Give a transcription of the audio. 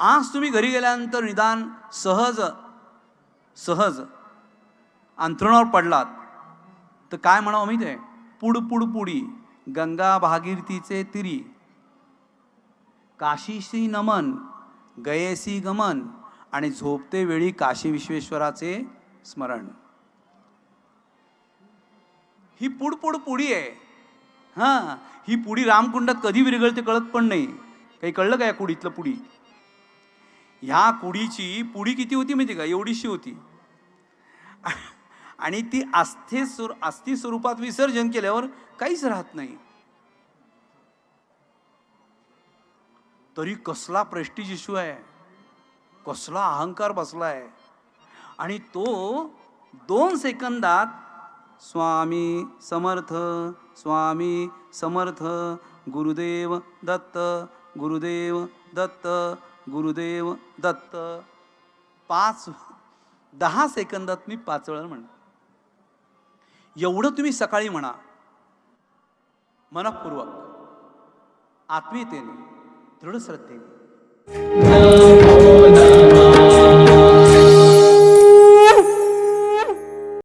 आज तुम्ही घरी गेल्यानंतर निदान सहज सहज अंथरुणावर पडलात तर काय म्हणावं माहिती आहे? पुड पुड पुडी गंगा भागीरथीचे तिरी काशीशी नमन गयेसी गमन आणि झोपते वेळी काशी विश्वेश्वराचे स्मरण. ही पुडपुड पुडी आहे. हां ही पुडी रामकुंडात कधी विरघळते कळत पण नाही. काही कळलं का या कुडीतलं पुडी? ह्या कुडीची पुडी किती होती माहिती का? एवढीशी होती. आणि ती आस्थे स्वरू आस्थी स्वरूपात विसर्जन केल्यावर काहीच राहत नाही. तरी कसला प्रेस्टिज इश्यू आहे. कसला अहंकार बसला आहे आणि तो दोन सेकंदात स्वामी समर्थ स्वामी समर्थ गुरुदेव दत्त गुरुदेव दत्त गुरुदेव दत्त. पाच दहा सेकंदात मी पाच वेळा म्हण एवढं तुम्ही सकाळी म्हणा. मनपूर्वक आत्मीयतेने दृढ श्रद्धेने.